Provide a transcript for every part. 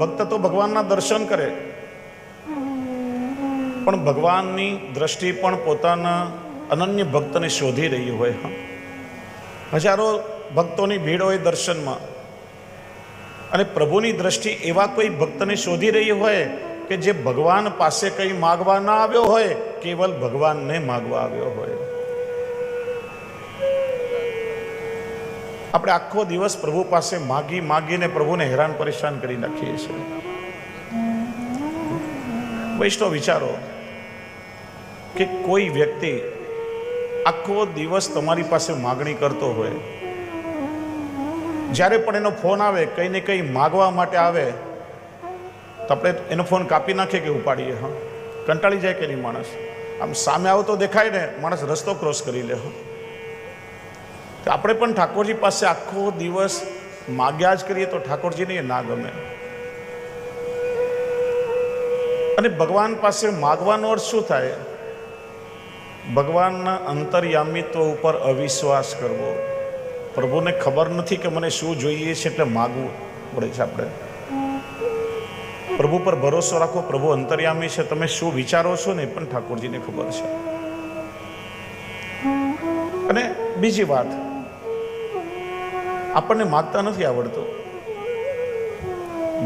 ભક્ત તો ભગવાનના દર્શન કરે. પણ ભગવાનની દ્રષ્ટિ પણ પોતાના અનન્ય ભક્તને શોધી રહી હોય, હા. હજારો ભક્તોની ભીડ હોય દર્શનમાં. અને પ્રભુની દ્રષ્ટિ એવા કોઈ ભક્તને શોધી રહી હોય કે જે ભગવાન પાસે કંઈ માગવા ના આવ્યો હોય, કેવલ ભગવાનને માગવા આવ્યો હોય. આપણે આખો દિવસ પ્રભુ પાસે માગી માગીને પ્રભુને હેરાન પરેશાન કરી નાખીએ છીએ. વૈષ્ણવ, વિચારો કે કોઈ વ્યક્તિ આખો દિવસ તમારી પાસે માગણી કરતો હોય, જ્યારે પણ એનો ફોન આવે, કંઈ ને કંઈ માગવા માટે આવે, તો આપણે એનો ફોન કાપી નાખીએ કે ઉપાડીએ, હા? કંટાળી જાય કે નહીં માણસ? આમ સામે આવતો દેખાય ને, માણસ રસ્તો ક્રોસ કરી લે, હા? તો આપણે પણ ઠાકોરજી પાસે આખો દિવસ માગ્યા જ કરીએ તો ઠાકોરજીને એ ના ગમે. અને ભગવાન પાસે માગવાનો અર્થ શું થાય? ભગવાનના અંતર્યામિત્વ ઉપર અવિશ્વાસ કરવો. પ્રભુને ખબર નથી કે મને શું જોઈએ છે એટલે માગવું પડે છે આપણે. પ્રભુ પર ભરોસો રાખો, પ્રભુ અંતર્યામી છે, તમે શું વિચારો છો ને એ પણ ઠાકોરજીને ખબર છે. અને બીજી વાત આપણને માગતા નથી આવડતું.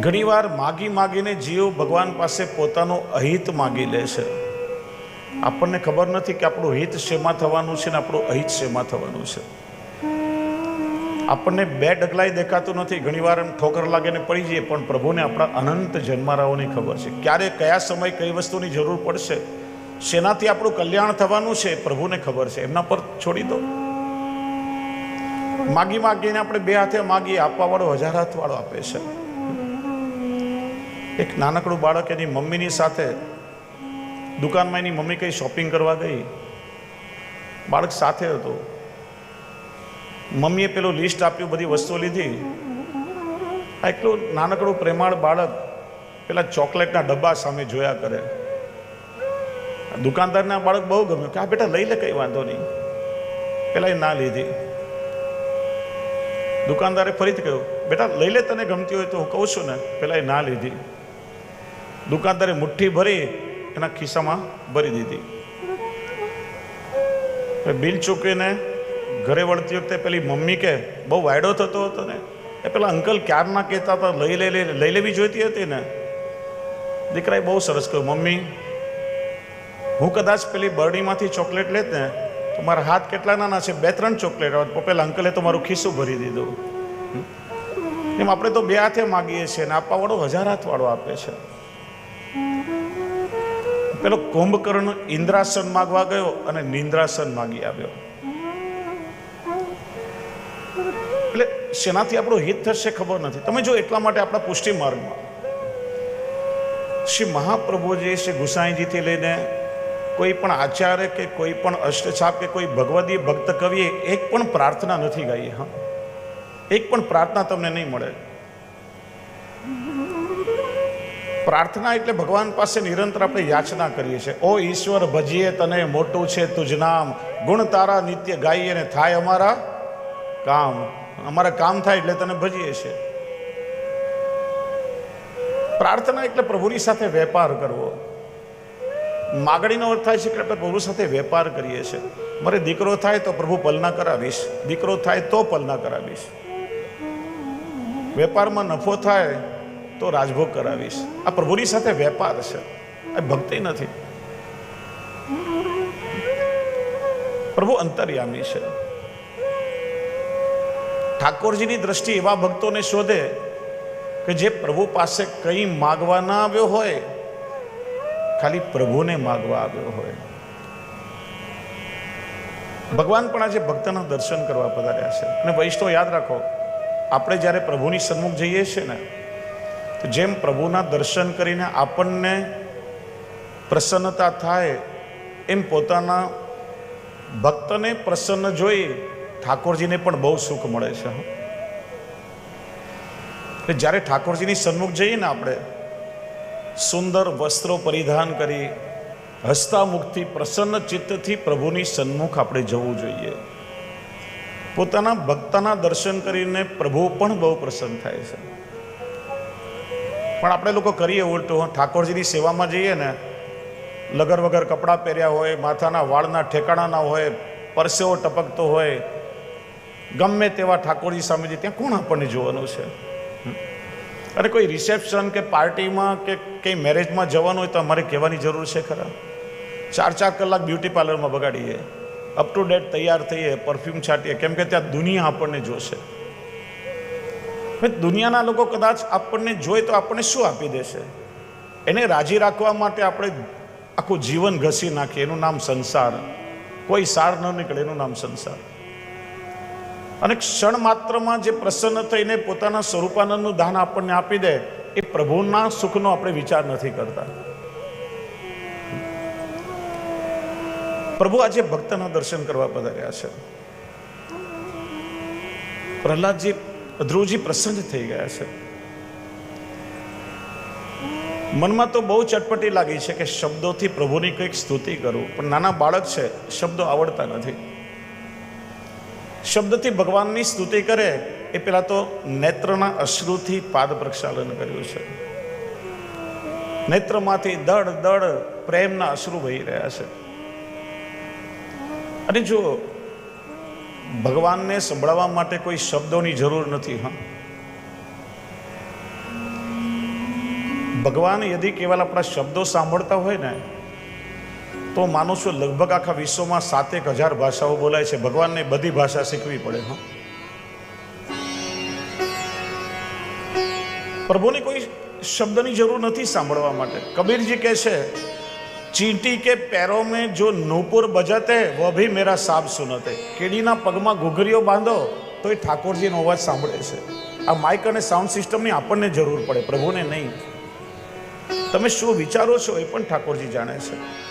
ઘણીવાર માગી માગીને જીવ ભગવાન પાસે પોતાનો અહિત માગી લે છે. આપણને ખબર નથી કે આપણું હિત શેમાં થવાનું છે ને આપણું અહિત શેમાં થવાનું છે. આપણને બે ડગલાય દેખાતું નથી. ઘણીવાર એમ ઠોકર લાગે ને પડી જઈએ, પણ પ્રભુને આપણા અનંત જન્મારાઓની ખબર છે. ક્યારે કયા સમય કઈ વસ્તુની જરૂર પડશે? શેનાથી આપણું કલ્યાણ થવાનું છે પ્રભુને ખબર છે. એમના પર છોડી દો. માગી માગીને આપણે બે હાથે માગીએ આપવા વાળો હજાર હાથ વાળો આપે છે. એક નાનકડું બાળક એની મમ્મીની સાથે દુકાનમાં એની મમ્મી કઈ શોપિંગ કરવા ગઈ. બાળક સાથે હતો. મમ્મીએ પેલું લિસ્ટ આપ્યું, બધી વસ્તુઓ લીધી. આ એટલું નાનકડું પ્રેમાળ બાળક પેલા ચોકલેટના ડબ્બા સામે જોયા કરે. દુકાનદારને બાળક બહુ ગમ્યું કે, આ બેટા લઈ લે, કંઈ વાંધો નહીં. પેલા એ ના લીધી. દુકાનદારે ફરીથી કહ્યું, બેટા, લઈ લે તને ગમતી હોય તો હું કહું છું ને, પેલા એ ના લીધી. દુકાનદારે મુઠ્ઠી ભરી એના ખિસ્સામાં ભરી દીધી. બિલ ચૂકવીને ઘરે વળતી વખતે પેલી મમ્મી કે, બહુ વાયડો થતો હતો ને. એ પેલા અંકલ ક્યારના કહેતા હતા, લઈ લઈ લઈ લેવી જોઈતી હતી ને. દીકરાએ બહુ સરસ કહ્યું, મમ્મી, હું કદાચ પેલી બરડીમાંથી ચોકલેટ લેત ને તો મારા હાથ કેટલા નાના છે? બે, ત્રણ ચોકલેટ આવે. પેલા અંકલે તો મારું ખિસ્સું ભરી દીધું. એમ આપણે તો બે હાથે માગીએ છીએ ને આપવા વાળો હજાર હાથ વાળો આપે છે. પેલો કુંભકર્ણ ઇન્દ્રાસન માગવા ગયો અને નિંદ્રાસન માગી આવ્યો. એટલે શેનાથી આપણું હિત થશે ખબર નથી. તમે જો એટલા માટે આપણા પુષ્ટિ માર્ગમાં શ્રી મહાપ્રભુજી શ્રી ગુસાઈજીથી લઈને કોઈ પણ આચાર્ય કે કોઈ પણ અષ્ટછાપ કે કોઈ ભગવદી ભક્ત કવિએ એક પણ પ્રાર્થના નથી ગાઈ, હા. એક પણ પ્રાર્થના તમને નહીં મળે. પ્રાર્થના એટલે ભગવાન પાસે નિરંતર આપણે યાચના કરીએ છીએ. ઓ ઈશ્વર, ભજીએ તને મોટું છે તુજ નામ. ગુણ તારા નિત્ય ગાઈએ ને થાય અમારા કામ. અમારા કામ થાય એટલે તને ભજીએ છીએ. પ્રાર્થના એટલે પ્રભુની સાથે વેપાર કરવો. માગણીનો અર્થ થાય છે કે આપણે પ્રભુ સાથે વેપાર કરીએ છીએ. મારે દીકરો થાય તો પ્રભુ પલના કરાવીશ. દીકરો થાય તો પલના કરાવીશ. વેપારમાં નફો થાય તો રાજભોગ કરાવીશ. આ પ્રભુની સાથે વેપાર છે. આ ભક્તિ નથી. પ્રભુ અંતર્યામી છે. ઠાકોરજીની દ્રષ્ટિ એવા ભક્તોને શોધે કે જે પ્રભુ પાસે કંઈ માગવા ના આવ્યો હોય ખાલી પ્રભુને માગવા આવ્યો હોય. ભગવાન પણ આજે ભક્તના દર્શન કરવા પધાર્યા છે. અને વૈષ્ણવ, યાદ રાખો, આપણે જ્યારે પ્રભુની સન્મુખ જઈએ છીએ ને, તો જેમ પ્રભુના દર્શન કરીને આપણને પ્રસન્નતા થાય, એમ પોતાના ભક્તને પ્રસન્ન જોઈ ઠાકોરજીને પણ બહુ સુખ મળે છે. એટલે જ્યારે ઠાકોરજીની સન્મુખ જઈએ ને આપણે સુંદર વસ્ત્રો પરિધાન કરી હસ્તામુખથી પ્રસન્ન ચિત્તથી પ્રભુની સન્મુખ આપણે જવું જોઈએ. પોતાના ભક્તના દર્શન કરીને પ્રભુ પણ બહુ પ્રસન્ન થાય છે. પણ આપણે લોકો કરીએ ઉલટું ઠાકોરજીની સેવામાં જઈએ ને, લગર વગર કપડાં પહેર્યા હોય, માથાના વાળના ઠેકાણાના હોય, પરસેવો ટપકતો હોય, ગમે તેવા ઠાકોરજી સામે ત્યાં કોણ આપણને જોવાનું છે? અરે કોઈ રિસેપ્શન કે પાર્ટીમાં કે કંઈ મેરેજમાં જવાનું હોય તો અમારે કહેવાની જરૂર છે ખરા. ચાર ચાર કલાક બ્યુટી પાર્લરમાં બગાડીએ. અપ ટુ ડેટ તૈયાર થઈએ પરફ્યુમ છાંટીએ. કેમ કે ત્યાં દુનિયા આપણને જોશે. દુનિયાના લોકો કદાચ આપણને જોઈ તો આપણને શું આપી દેશે? એને રાજી રાખવા માટે આપણે આખું જીવન ઘસી નાખીએ. એનું નામ સંસાર. કોઈ સાર ન નીકળે, એનું નામ સંસાર. અને ક્ષણ માત્રમાં જે પ્રસન્ન થઈને પોતાના સ્વરૂપાનંદનું દાન આપણને આપી દે, એ પ્રભુના સુખનો આપણે વિચાર નથી કરતા. પ્રભુ આજે ભક્તના દર્શન કરવા પધાર્યા છે. પ્રહલાદજી ધ્રુવજી પ્રસન્ન થઈ ગયા છે. મનમાં તો બહુ ચટપટી લાગી છે કે શબ્દોથી પ્રભુની કંઈક સ્તુતિ કરું, પણ નાના બાળક છે, શબ્દો આવડતા નથી. શબ્દથી ભગવાનની સ્તુતિ કરે, એ પેલા તો નેત્રના અશ્રુથી પાદ પ્રક્ષાલન કર્યું છે. નેત્રમાંથી દડ દડ પ્રેમના અશ્રુ વહી રહ્યા છે. અને જો ભગવાનને સંભળાવવા માટે કોઈ શબ્દોની જરૂર નથી, હા. ભગવાન યદિ કેવલ આપણા શબ્દો સાંભળતા હોય ને તો માનું છું લગભગ આખા વિશ્વમાં સાતેક હજાર ભાષાઓ બોલાય છે. ભગવાનને બધી ભાષા શીખવી પડે, હા. પ્રભુને કોઈ શબ્દની જરૂર નથી સાંભળવા માટે. કબીરજી કહે છે, ચીંટી કે પેરો મેં જો નૂપુર બજાતે, વો ભી મેરા સાબ સુનતે. કેડીના પગમાં ઘૂઘરીઓ બાંધો તો એ ઠાકોરજીનો અવાજ સાંભળે છે. આ માઇક અને સાઉન્ડ સિસ્ટમની આપણને જરૂર પડે, પ્રભુને નહીં. તમે શું વિચારો છો એ પણ ઠાકોરજી જાણે છે.